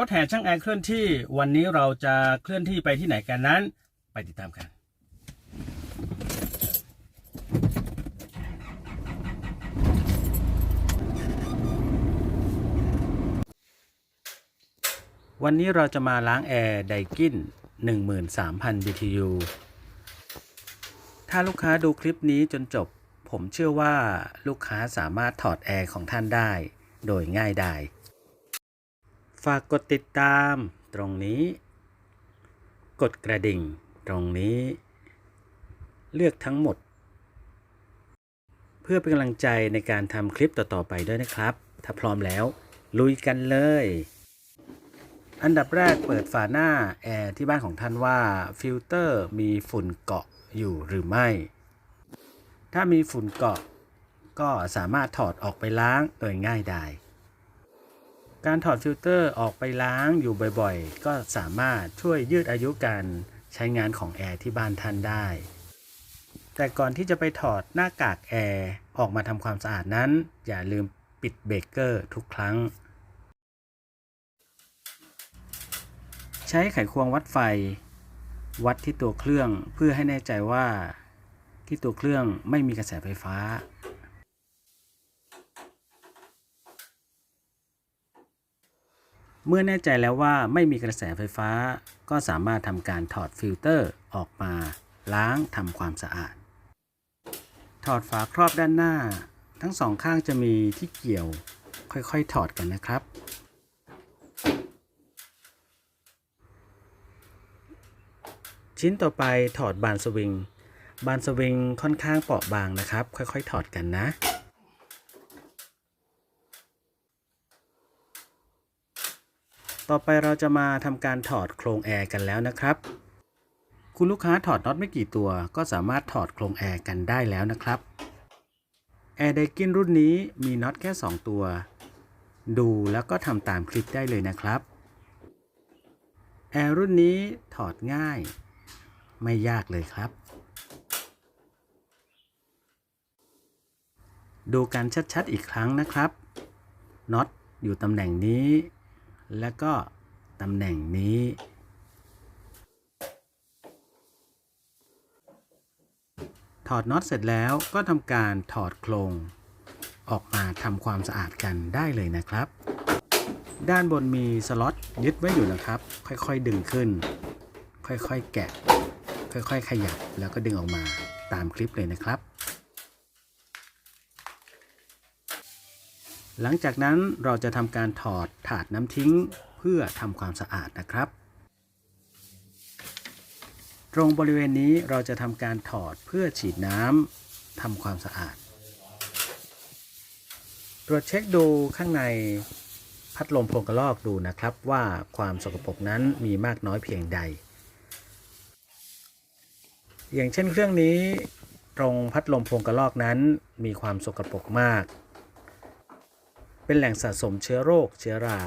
รถแห่ช่างแอร์เคลื่อนที่วันนี้เราจะเคลื่อนที่ไปที่ไหนกันนั้น ไปติดตามกันวันนี้เราจะมาล้างแอร์ไดกิน13,000 BTU ถ้าลูกค้าดูคลิปนี้จนจบ ผมเชื่อว่าลูกค้าสามารถถอดแอร์ของท่านได้ โดยง่ายดาย ฝากกดติดตามตรงนี้ กดกระดิ่งตรงนี้ เลือกทั้งหมด เพื่อเป็นกำลังใจในการทำคลิปต่อๆไปด้วยนะครับ ถ้าพร้อมแล้ว ลุยกันเลย อันดับแรกเปิดฝาหน้าแอร์ที่บ้านของท่านว่าฟิลเตอร์มีฝุ่นเกาะอยู่หรือไม่ ถ้ามีฝุ่นเกาะก็สามารถถอดออกไปล้างโดยง่ายไดาย การถอดฟิลเตอร์ออกไปล้างอยู่บ่อยๆ ก็สามารถช่วยยืดอายุการใช้งานของแอร์ที่บ้านท่านได้ แต่ก่อนที่จะไปถอดหน้ากากแอร์ออกมาทำความสะอาดนั้น อย่าลืมปิดเบรกเกอร์ทุกครั้ง ใช้ไขควงวัดไฟ วัดที่ตัวเครื่องเพื่อให้แน่ใจว่าที่ตัวเครื่องไม่มีกระแสไฟฟ้า เมื่อแน่ใจแล้วว่าไม่มีกระแสไฟฟ้า ก็สามารถทำการถอดฟิลเตอร์ออกมาล้างทำความสะอาด ถอดฝาครอบด้านหน้า ทั้งสองข้างจะมีที่เกี่ยวค่อยๆ ถอดกันนะครับ ชิ้นต่อไปถอดบานสวิง บานสวิงค่อนข้างเปราะบางนะครับ ค่อยๆ ถอดกันนะ ต่อไปเราจะมาทำการถอดโครงแอร์กันแล้วนะครับ คุณลูกค้าถอดน็อตไม่กี่ตัว ก็สามารถถอดโครงแอร์กันได้แล้วนะครับแอร์ไดกินรุ่นนี้มีน็อตแค่ 2 ตัว ดูแล้วก็ทำตามคลิปได้เลยนะครับแอร์รุ่นนี้ถอดง่าย ไม่ยากเลยครับ ดูกันชัดๆอีกครั้งนะครับน็อตอยู่ตำแหน่งนี้ และก็ตำแหน่งนี้ ถอดน็อตเสร็จแล้วก็ทำการถอดโครง ออกมาทำความสะอาดกันได้เลยนะครับ ด้านบนมีสล็อตยึดไว้อยู่นะครับ ค่อยๆดึงขึ้น ค่อยๆแกะ ค่อยๆขยับแล้วก็ดึงออกมาตามคลิปเลยนะครับ หลังจากนั้นเราจะทำการถอดถาดน้ำทิ้งเพื่อทำความสะอาดนะครับ ตรงบริเวณนี้เราจะทำการถอดเพื่อฉีดน้ำทำความสะอาด ตรวจเช็คดูข้างในพัดลมโพงกระลอกดูนะครับว่าความสกปรกนั้นมีมากน้อยเพียงใด อย่างเช่นเครื่องนี้ ตรงพัดลมโพงกระลอกนั้นมีความสกปรกมาก เป็นแหล่งสะสมเชื้อโรคเชื้อรา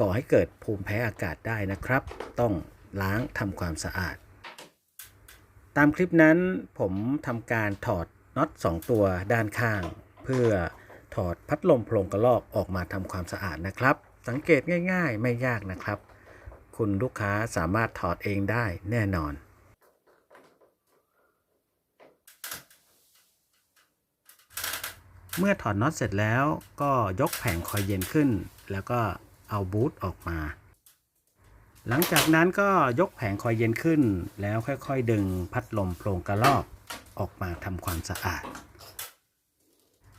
ก่อให้เกิดภูมิแพ้อากาศได้นะครับ ต้องล้างทำความสะอาด ตามคลิปนั้นผมทำการถอดน็อต2 ตัวด้านข้าง เพื่อถอดพัดลมโพรงกระลอกออกมาทำความสะอาดนะครับ สังเกตง่าย ๆ ไม่ยากนะครับ คุณลูกค้าสามารถถอดเองได้แน่นอน เมื่อถอดน็อตเสร็จแล้วก็ยกแผงคอยเย็นขึ้น แล้วก็เอาบูทออกมา หลังจากนั้นก็ยกแผงคอยเย็นขึ้น แล้วค่อยๆ ดึงพัดลมโพรงกระลอกออกมาทำความสะอาด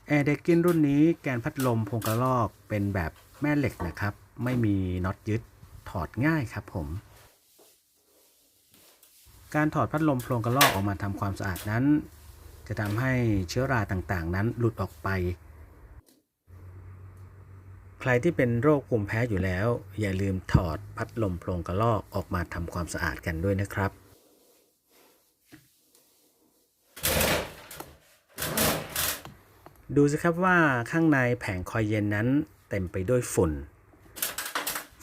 แอร์เดกินรุ่นนี้แกนพัดลมโพรงกระลอกเป็นแบบแม่เหล็กนะครับ ไม่มีน็อตยึดถอดง่ายครับผม การถอดพัดลมโพรงกระลอกออกมาทำความสะอาดนั้น จะทำให้เชื้อราต่างๆ นั้นหลุดออกไป ใครที่เป็นโรคภูมิแพ้อยู่แล้ว อย่าลืมถอดพัดลมโพรงกระลอกออกมาทำความสะอาดกันด้วยนะครับดูสิครับว่าข้างในแผงคอยเย็นนั้นเต็มไปด้วยฝุ่น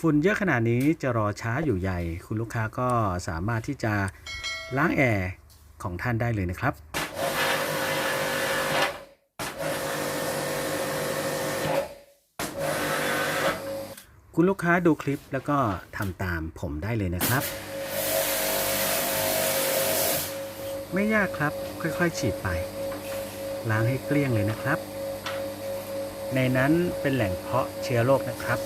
ฝุ่นเยอะขนาดนี้จะรอช้าอยู่ใหญ่ คุณลูกค้าก็สามารถที่จะล้างแอร์ของท่านได้เลยนะครับ คุณลูกค้าดูคลิปแล้วก็ทำตามผมได้เลยนะครับ ไม่ยากครับค่อยๆ ฉีดไป ล้างให้เกลี้ยงเลยนะครับ ในนั้นเป็นแหล่งเพาะเชื้อโรคนะครับ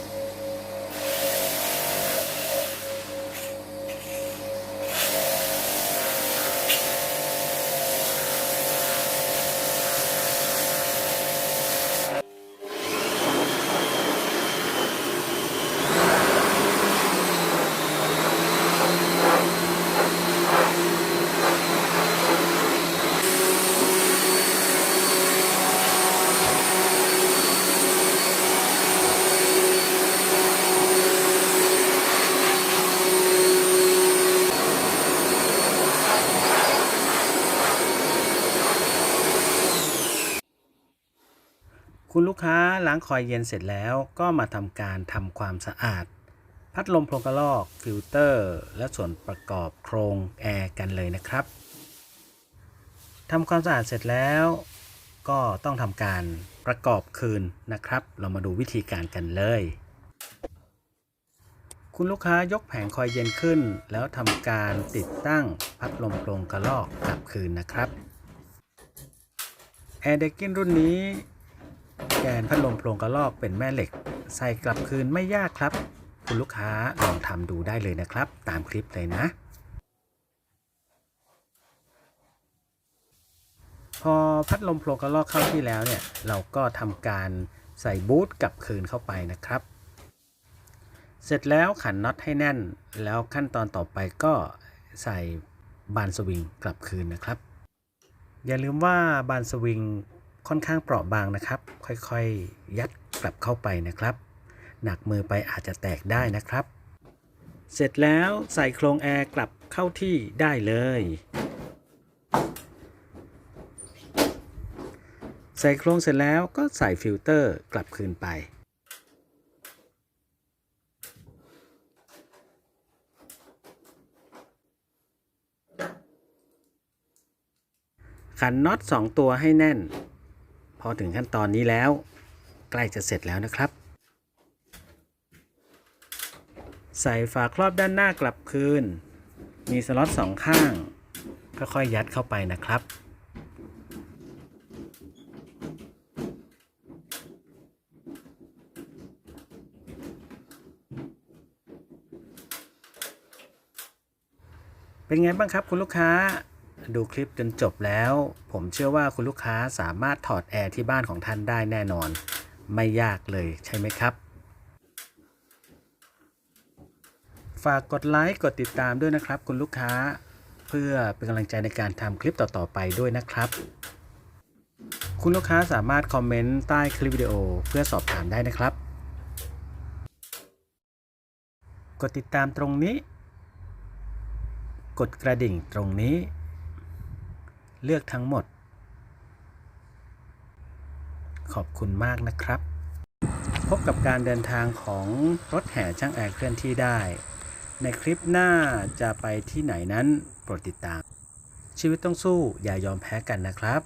ล้าล้างคอยเย็นเสร็จแล้วก็มาทำการทำความสะอาด พัดลมโพรงกระลอก ฟิลเตอร์ และส่วนประกอบโครงแอร์กันเลยนะครับทำความสะอาดเสร็จแล้ว ก็ต้องทำการประกอบคืนนะครับ เรามาดูวิธีการกันเลย คุณลูกค้ายกแผงคอยเย็นขึ้น แล้วทำการติดตั้งพัดลมโปรงกระลอกกลับคืนนะครับแอร์เดกกินรุ่นนี้ นพัดลมโปร่งกระลอกเป็นแม่เหล็ก ใส่กลับคืนไม่ยากครับ คุณลูกค้าลองทำดูได้เลยนะครับ ตามคลิปเลยนะ พอพัดลมโปร่งกระลอกเข้าที่แล้วเนี่ยเราก็ทำการใส่บูทกลับคืนเข้าไปนะครับ เสร็จแล้วขันน็อตให้แน่น แล้วขั้นตอนต่อไปก็ใส่บานสวิงกลับคืนนะครับ อย่าลืมว่าบานสวิง ค่อนข้างเปราะบางนะครับ ค่อยๆ ยัดกลับเข้าไปนะครับ หนักมือไปอาจจะแตกได้นะครับ เสร็จแล้วใส่โครงแอร์กลับเข้าที่ได้เลย ใส่โครงเสร็จแล้วก็ใส่ฟิลเตอร์กลับคืนไปขันน็อต2ตัวให้แน่น พอถึงขั้นตอนนี้แล้ว ใกล้จะเสร็จแล้วนะครับ ใส่ฝาครอบด้านหน้ากลับคืน มีสล็อตสองข้าง ค่อยๆยัดเข้าไปนะครับเป็นไงบ้างครับคุณลูกค้า ดูคลิปจนจบแล้ว ผมเชื่อว่าคุณลูกค้าสามารถถอดแอร์ที่บ้านของท่านได้แน่นอน ไม่ยากเลยใช่ไหมครับ ฝากกดไลค์กดติดตามด้วยนะครับ คุณลูกค้าเพื่อเป็นกำลังใจในการทำคลิปต่อๆไปด้วยนะครับ คุณลูกค้าสามารถคอมเมนต์ใต้คลิปวิดีโอเพื่อสอบถามได้นะครับ กดติดตามตรงนี้ กดกระดิ่งตรงนี้ เลือกทั้งหมด ขอบคุณมากนะครับ พบกับการเดินทางของรถแห่ช่างแอร์เคลื่อนที่ได้ ในคลิปหน้าจะไปที่ไหนนั้นโปรดติดตาม ชีวิตต้องสู้อย่ายอมแพ้กันนะครับ